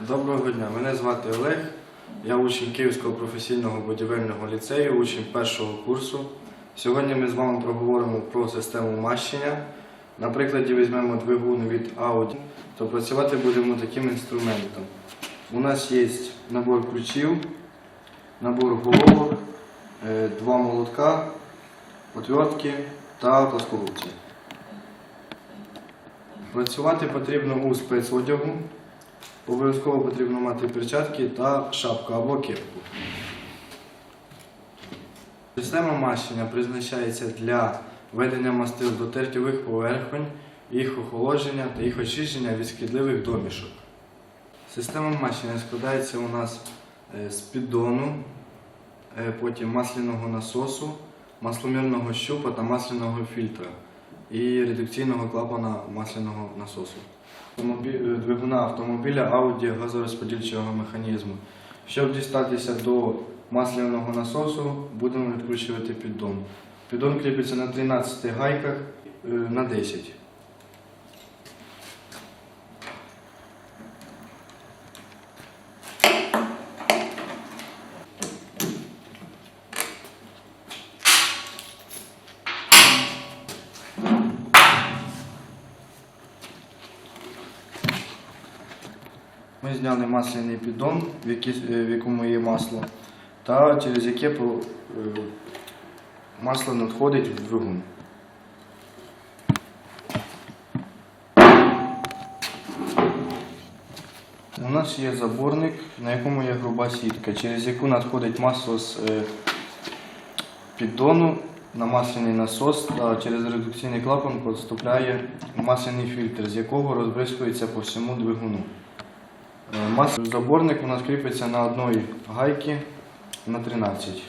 Доброго дня, мене звати Олег. Я учень Київського професійного будівельного ліцею, учень першого курсу. Сьогодні ми з вами проговоримо про систему мащення. На прикладі візьмемо двигун від Audi, то працювати будемо таким інструментом. У нас є набор ключів, набор головок, е, два молотка, отвертки та плоскогубці. Працювати потрібно у спецодягу. Обов'язково потрібно мати перчатки та шапку або кепку. Система мащення призначається для введення мастил до тертєвих поверхонь, їх охолодження та їх очищення від шкідливих домішок. Система мащення складається у нас е, з піддону, е, потім масляного насосу, масломірного щупа та масляного фільтра і редукційного клапана масляного насосу е, двигуна автомобіля Audi газорозподільчого механізму. Щоб дістатися до масляного насосу, будемо відкручувати піддон. Піддон кріпиться на 13 гайках е, на 10. Ми зняли масляний піддон, е, в якому є масло, та через яке е, масло надходить в двигун. У нас є заборник, на якому є груба сітка, через яку надходить масло з е, піддону на масляний насос та через редукційний клапан поступляє масляний фільтр, з якого розбризкується по всьому двигуну. Е, Заборник у нас кріпиться на одній гайці на 13.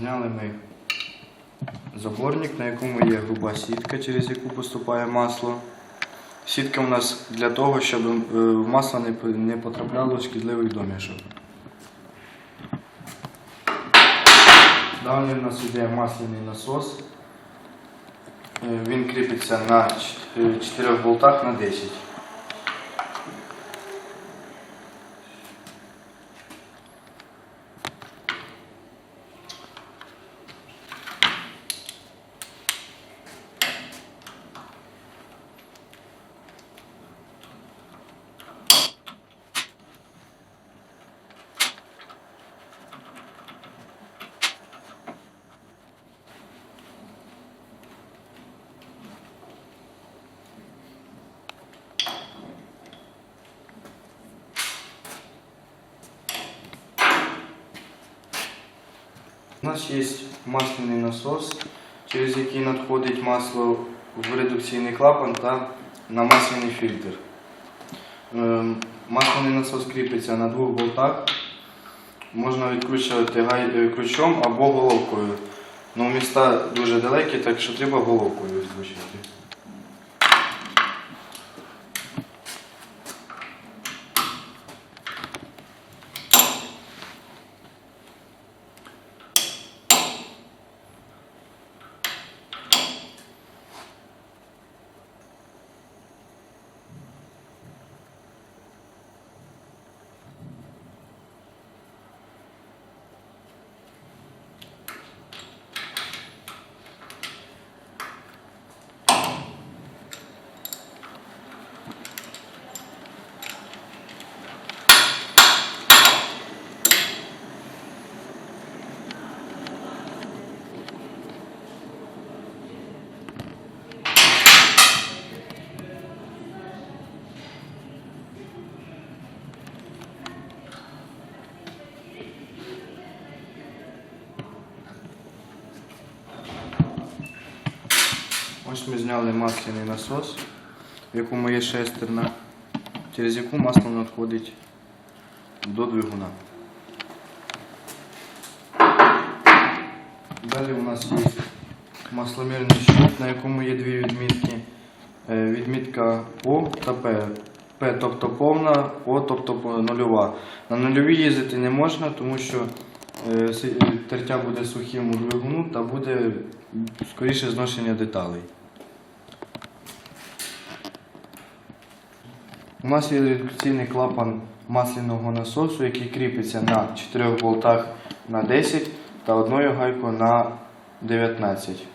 Зняли ми заборник, на якому є груба сітка, через яку поступає масло. Сітка у нас для того, щоб е, в масло не потрапляло шкідливих домішок. Далі у нас йде масляний насос. Е, Він кріпиться на 4 болтах на 10. У нас є масляний насос, через який надходить масло в редукційний клапан та на масляний фільтр. Ем, Масляний насос кріпиться на двох болтах. Можна відкручувати е, ключом або головкою. Ну, міста дуже далекі, так що треба головкою відкручувати. Ми зняли масляний насос, в якому є шестерна, через яку масло надходить до двигуна. Далі у нас є масломірний щуп, на якому є дві відмітки. Е, Відмітка О та П. П, тобто повна, О, тобто нульова. На нульовій їздити не можна, тому що е, тертя буде сухим у двигуну та буде скоріше зношення деталей. У нас є редукційний клапан масляного насосу, який кріпиться на 4 болтах на 10 та одною гайкою на 19.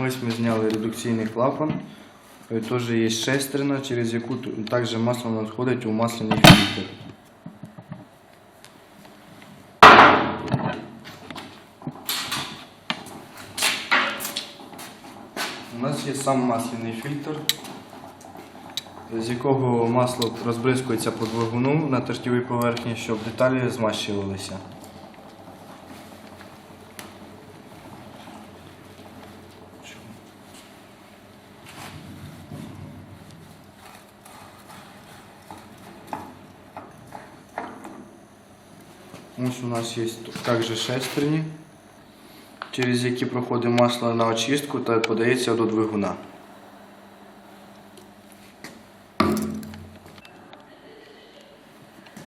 Ось ми зняли редукційний клапан. Е, Теж є шестерна, через яку також масло надходить у масляний фільтр. У нас є сам масляний фільтр, з якого масло розбризкується по двигуну на тертєвій поверхні, щоб деталі змащувалися. Ось у нас є також шестерні, через які проходить масло на очистку та подається до двигуна.